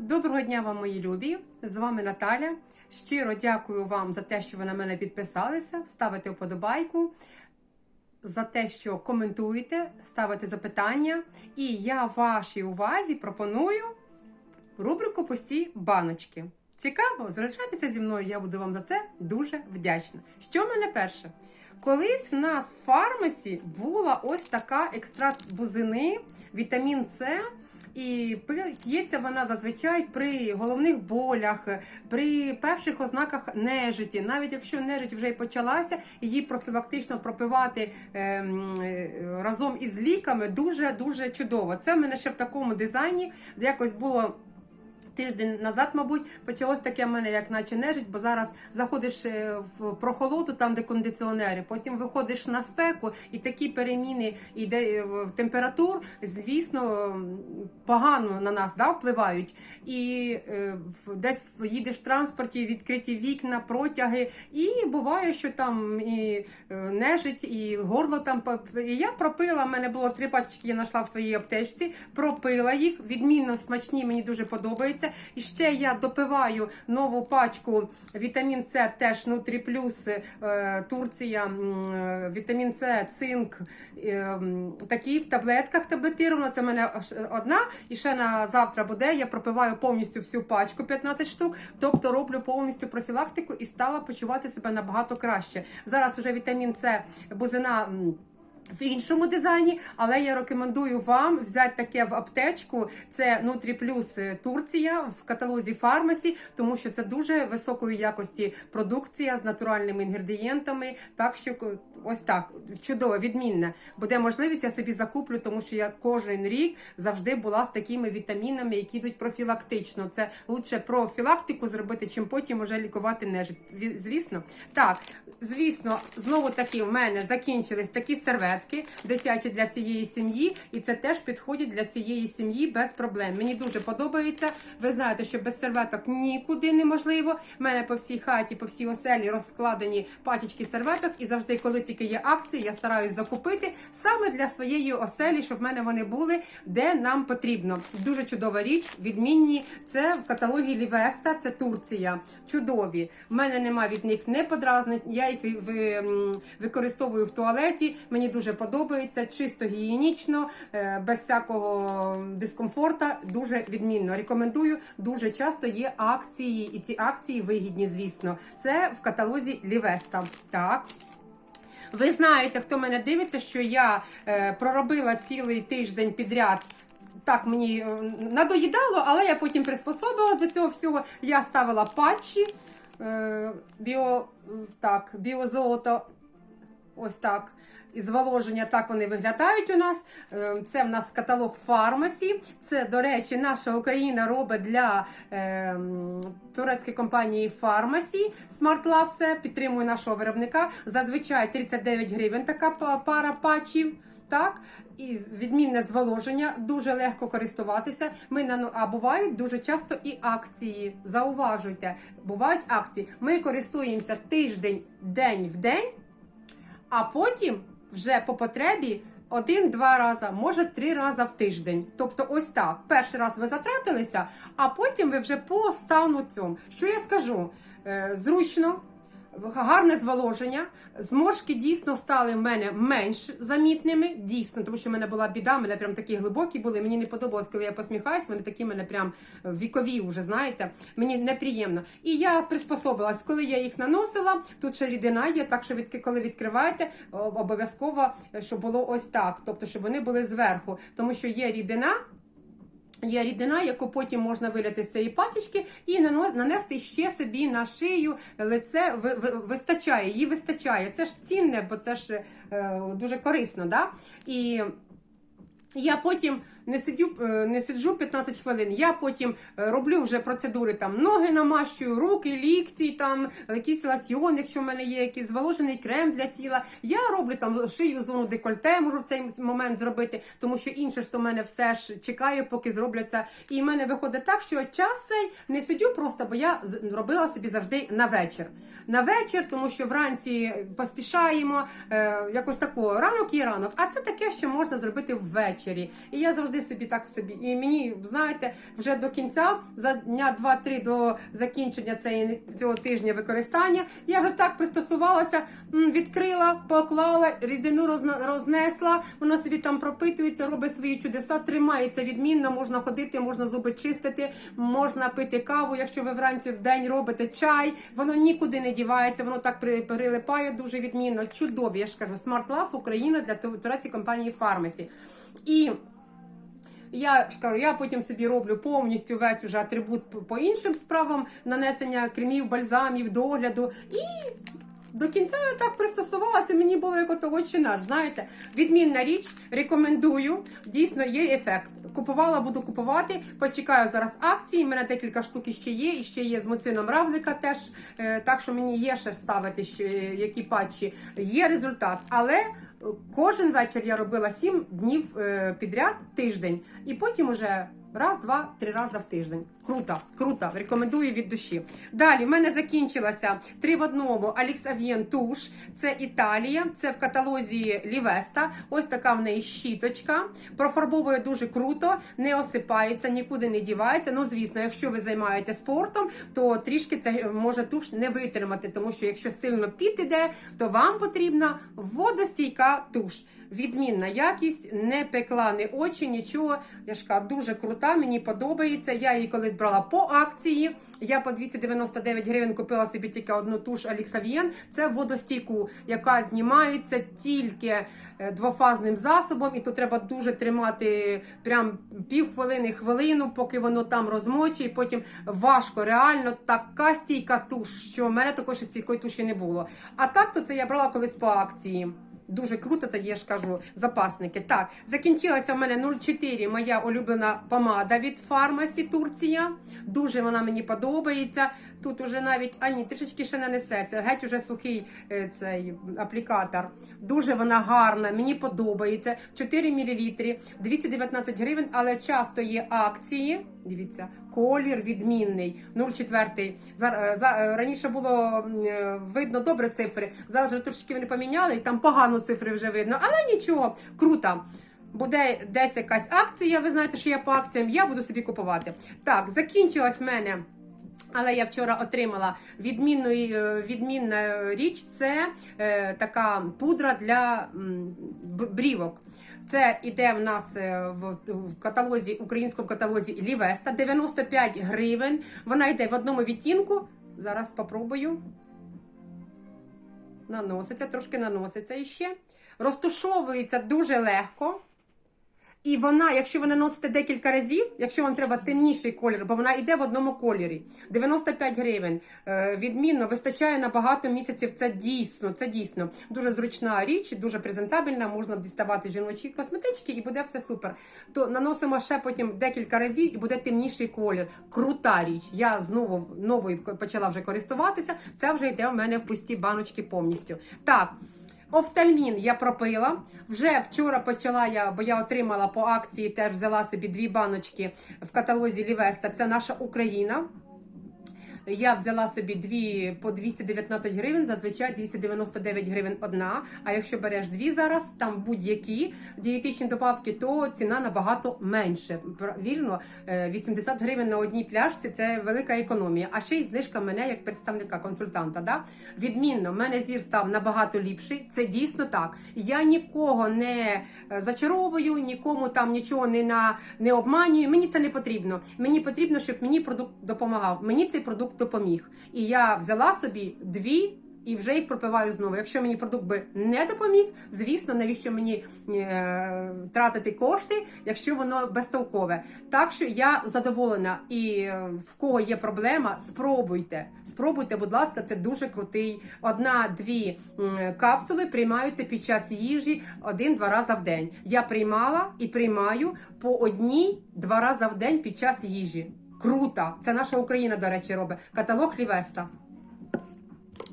Доброго дня вам, мої любі! З вами Наталя. Щиро дякую вам за те, що ви на мене підписалися, ставите вподобайку, за те, що коментуєте, ставите запитання. І я вашій увазі пропоную рубрику Пусті баночки. Цікаво, залишайтеся зі мною, я буду вам за це дуже вдячна. Що в мене перше? Колись в нас в фармасі була ось така екстракт бузини, вітамін С. І п'ється вона зазвичай при головних болях, при перших ознаках нежиті. Навіть якщо нежить вже й почалася, її профілактично пропивати ем, разом із ліками дуже дуже чудово. Це в мене ще в такому дизайні, якось було. Тиждень назад, мабуть, почалось таке в мене, як наче нежить, бо зараз заходиш е, в прохолоду, там де кондиціонери, потім виходиш на спеку, і такі переміни йде е, температур, звісно, погано на нас да, впливають. І е, десь їдеш в транспорті, відкриті вікна, протяги, і буває, що там і нежить, і горло там. І я пропила, в мене було три пачки, я знайшла в своїй аптечці, пропила їх, відмінно смачні, мені дуже подобається. І ще я допиваю нову пачку вітамін С, теж Нутрі Плюс, е, Турція, е, вітамін С, цинк, е, такі в таблетках таблетировано. Це в мене одна, і ще на завтра буде. Я пропиваю повністю всю пачку 15 штук, тобто роблю повністю профілактику і стала почувати себе набагато краще. Зараз вже вітамін С, бузина. В іншому дизайні, але я рекомендую вам взяти таке в аптечку. Це Нутрі Плюс Турція в каталозі фармасі, тому що це дуже високої якості продукція з натуральними інгредієнтами. Так що ось так чудово, відмінне. Буде можливість, я собі закуплю, тому що я кожен рік завжди була з такими вітамінами, які йдуть профілактично. Це лучше профілактику зробити, чим потім уже лікувати нежить. Звісно, так, звісно, знову таки в мене закінчились такі серветки дитячі для всієї сім'ї, і це теж підходить для всієї сім'ї без проблем. Мені дуже подобається. Ви знаєте, що без серветок нікуди неможливо. У мене по всій хаті, по всій оселі розкладені пачечки серветок, і завжди, коли тільки є акції, я стараюсь закупити саме для своєї оселі, щоб в мене вони були де нам потрібно. Дуже чудова річ, відмінні. Це в каталогі Лівеста, це Турція. Чудові. В мене нема від них не подразнень. Я їх використовую в туалеті. Мені дуже подобається, чисто гігієнічно, е, без всякого дискомфорта. Дуже відмінно. Рекомендую. Дуже часто є акції, і ці акції вигідні, звісно. Це в каталозі Лівеста. Так. Ви знаєте, хто мене дивиться, що я е, проробила цілий тиждень підряд. Так, мені е, надоїдало, але я потім приспособила до цього всього. Я ставила патчі е, біо, так, біозолото. Ось так. І зволоження так вони виглядають у нас. Е, Це в нас каталог фармасі. Це, до речі, наша Україна робить для е, турецької компанії Фармасі. Smart це підтримує нашого виробника. Зазвичай 39 гривень така пара патчів. Так, і відмінне зволоження, дуже легко користуватися. Ми на а бувають дуже часто і акції. Зауважуйте, бувають акції. Ми користуємося тиждень, день в день, а потім вже по потребі один-два рази, може три рази в тиждень. Тобто, ось так. Перший раз ви затратилися, а потім ви вже по стану цьому. Що я скажу? Е, зручно. Гарне зволоження, зморшки дійсно стали в мене менш замітними, дійсно, тому що в мене була біда, в мене прям такі глибокі були. Мені не подобалось, коли я посміхаюсь, вони такі в мене прям вікові вже, знаєте, мені неприємно. І я приспособилась, коли я їх наносила, тут ще рідина є, так що відки- коли відкриваєте, обов'язково, е, щоб було ось так, тобто, щоб вони були зверху, тому що є рідина. Є рідина, яку потім можна виляти з цієї пачечки і нанести ще собі на шию лице. Ви- ви- Вистачає, її вистачає. Це ж цінне, бо це ж е, дуже корисно. Да? І я потім не сидю, е, не сиджу 15 хвилин. Я потім е, роблю вже процедури там ноги намащую, руки, лікті, там якийсь ласьйон, якщо в мене є якийсь зволожений крем для тіла. Я роблю там шию зону декольте, можу в цей момент зробити, тому що інше то в мене все ж чекає, поки зробляться. І в мене виходить так, що час цей не сидю просто, бо я робила собі завжди на вечір. На вечір, тому що вранці поспішаємо, е, якось такого ранок є ранок. А це таке, що можна зробити ввечері. І я завжди вони собі так собі. І мені, знаєте, вже до кінця, за дня 2-3 до закінчення цієї, цього тижня використання, я вже так пристосувалася, відкрила, поклала, рідину рознесла, воно собі там пропитується, робить свої чудеса, тримається відмінно, можна ходити, можна зуби чистити, можна пити каву, якщо ви вранці в день робите чай, воно нікуди не дівається, воно так при- прилипає дуже відмінно. Чудові, я ж кажу, Smart Love Україна для турецької компанії Pharmacy. І я ж кажу, я потім собі роблю повністю весь уже атрибут по- іншим справам нанесення кремів, бальзамів, догляду. І до кінця я так пристосувалася, мені було як ото «Отче наш. Знаєте, відмінна річ, рекомендую. Дійсно є ефект. Купувала, буду купувати. Почекаю зараз акції. Мене декілька штук ще є. І ще є з муцином равлика теж. Е, Так що мені є ще ставити ще, е, які патчі. Є результат. Але кожен вечір я робила сім днів е, підряд тиждень. І потім уже раз, два, три рази в тиждень. Круто, круто. Рекомендую від душі. Далі в мене закінчилася три в одному Алікс Авієн Туш. Це Італія, це в каталозі Лівеста. Ось така в неї щіточка. Профарбовує дуже круто, не осипається, нікуди не дівається. Ну, звісно, якщо ви займаєтесь спортом, то трішки це е, може туш не витримати, тому що якщо сильно піт іде, то вам потрібна водостійка туш. Відмінна якість, не пекла ні очі, нічого. Я ж кажу, дуже крута, мені подобається. Я її колись брала по акції. Я по 299 гривень купила собі тільки одну туш Аліксавієн. Це водостійку, яка знімається тільки е, двофазним засобом, і то треба дуже тримати прям пів хвилини, хвилину, поки воно там розмочує. Потім важко, реально така стійка туш, що в мене такої стійкої туші не було. А так то це я брала колись по акції. Дуже круто, тоді я ж кажу, запасники. Так, закінчилася в мене 0,4 моя улюблена помада від Фармасі Турція. Дуже вона мені подобається. Тут уже навіть а ні, трішечки ще не несеться. Геть уже сухий е, цей аплікатор. Дуже вона гарна, мені подобається. 4 мл, 219 гривень, але часто є акції. Дивіться, колір відмінний. 0,4. Зар- е, за- е, Раніше було видно добре цифри. Зараз вже трошки вони поміняли, і там погано цифри вже видно. Але нічого, круто. Буде десь якась акція. Ви знаєте, що я по акціям я буду собі купувати. Так, закінчилась в мене. Але я вчора отримала відмінну, е, відмінна річ. Це е, така пудра для брівок. Це іде в нас е, в, в каталозі, українському каталозі Лівеста 95 гривень. Вона йде в одному відтінку. Зараз спробую. Наноситься, трошки наноситься іще. Розтушовується дуже легко. І вона, якщо ви наносите декілька разів, якщо вам треба темніший колір, бо вона йде в одному кольорі, 95 гривень. Е, відмінно, вистачає на багато місяців. Це дійсно, це дійсно дуже зручна річ, дуже презентабельна. Можна діставати жіночі косметички і буде все супер. То наносимо ще потім декілька разів і буде темніший колір. Крута річ. Я знову новою почала вже користуватися. Це вже йде в мене в пусті баночки повністю. Так. Офтальмін я пропила. Вже вчора почала я, бо я отримала по акції, теж взяла собі дві баночки в каталозі Лівеста. Це наша Україна. Я взяла собі дві по 219 гривень, зазвичай 299 гривень одна. А якщо береш дві зараз, там будь-які дієтичні добавки, то ціна набагато менше. Пр- Вірно, е, 80 гривень на одній пляшці це велика економія. А ще й знижка мене як представника консультанта. Да? Відмінно, мене зір став набагато ліпший. Це дійсно так. Я нікого не е, зачаровую, нікому там нічого не на не обманюю. Мені це не потрібно. Мені потрібно, щоб мені продукт допомагав. Мені цей продукт допоміг. І я взяла собі дві. І вже їх пропиваю знову. Якщо мені продукт би не допоміг, звісно, навіщо мені е, тратити кошти, якщо воно безтолкове. Так що я задоволена. І е, в кого є проблема, спробуйте. Спробуйте, будь ласка, це дуже крутий. Одна-дві капсули приймаються під час їжі один-два рази в день. Я приймала і приймаю по одній-два рази в день під час їжі. Круто! Це наша Україна, до речі, робить. Каталог Лівеста.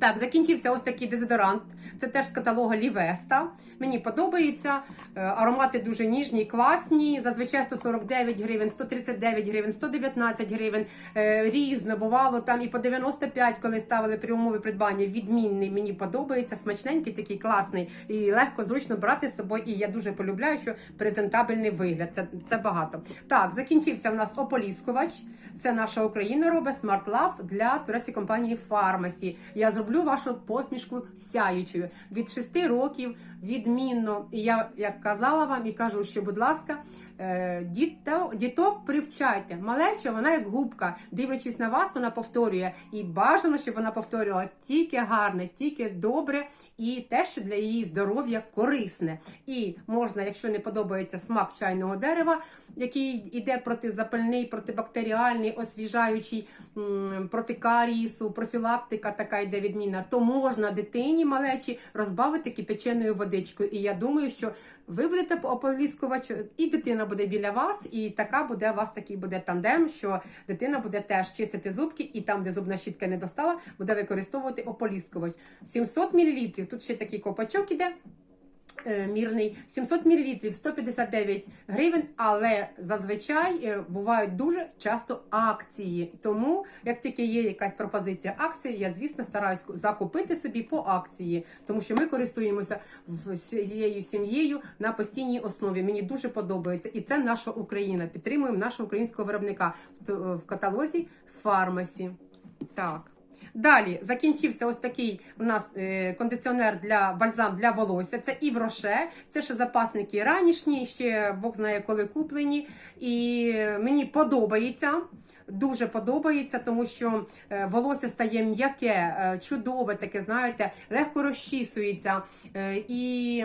Так, закінчився ось такий дезодорант. Це теж з каталогу Лівеста. Мені подобається. Е, Аромати дуже ніжні, класні. Зазвичай 149 гривень, 139 гривень, 119 гривень. Е, Різно бувало там і по 95, коли ставили при умові придбання. Відмінний мені подобається, смачненький, такий класний і легко зручно брати з собою. І я дуже полюбляю, що презентабельний вигляд. Це, це багато. Так, закінчився в нас ополіскувач. Це наша Україна робить Love для турецької компанії Pharmacy. Я зроблю вашу посмішку сяючою від 6 років відмінно. І я як казала вам і кажу, що будь ласка. Е, Діто, діток привчайте. Малеча, вона як губка. Дивлячись на вас, вона повторює. І бажано, щоб вона повторювала тільки гарне, тільки добре і те, що для її здоров'я корисне. І можна, якщо не подобається смак чайного дерева, який йде протизапальний, протибактеріальний, освіжаючий, проти карієсу, профілактика така йде відмінна, то можна дитині малечі розбавити кипяченою водичкою. І я думаю, що ви будете ополіскувач, і дитина буде біля вас, і така буде у вас такий буде тандем, що дитина буде теж чистити зубки, і там, де зубна щітка не достала, буде використовувати ополіскувач. 700 мл, тут ще такий копачок іде. Е, Мірний 700 мл 159 гривень, але зазвичай е, бувають дуже часто акції. Тому, як тільки є якась пропозиція акції, я звісно стараюсь закупити собі по акції, тому що ми користуємося всією сім'єю на постійній основі. Мені дуже подобається, і це наша Україна. Підтримуємо нашого українського виробника в каталозі Фармасі. Так. Далі закінчився ось такий у нас е, кондиціонер для бальзам для волосся. Це і Роше, це ще запасники ранішні, ще Бог знає коли куплені. І мені подобається. Дуже подобається, тому що е, волосся стає м'яке, е, чудове, таке, знаєте, легко розчісується, і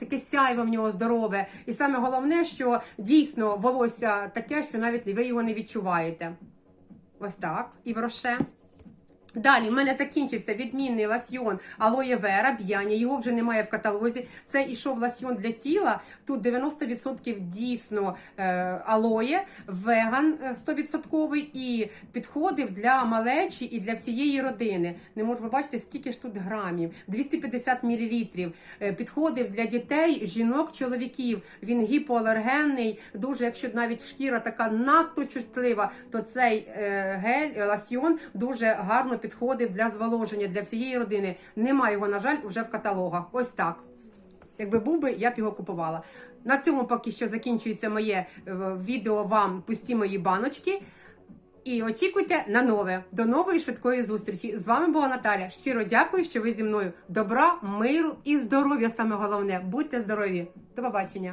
таке сяйво в нього здорове. І саме головне, що дійсно волосся таке, що навіть ви його не відчуваєте. Ось так, і в роше. Далі в мене закінчився відмінний ласьйон Алоє Вера Б'яні. Його вже немає в каталозі. Це ішов ласьйон для тіла. Тут 90% дійсно е, алоє, веган е, 100% і підходив для малечі і для всієї родини. Не можу ви бачите, скільки ж тут грамів. 250 мл. Е, підходив для дітей, жінок, чоловіків. Він гіпоалергенний. Дуже, якщо навіть шкіра така надто чутлива, то цей е, гель, е, ласьйон дуже гарно підходив для зволоження для всієї родини. Немає його, на жаль, вже в каталогах. Ось так. Якби був би, я б його купувала. На цьому поки що закінчується моє е, відео вам пусті мої баночки. І очікуйте на нове. До нової швидкої зустрічі. З вами була Наталя. Щиро дякую, що ви зі мною. Добра, миру і здоров'я саме головне. Будьте здорові. До побачення.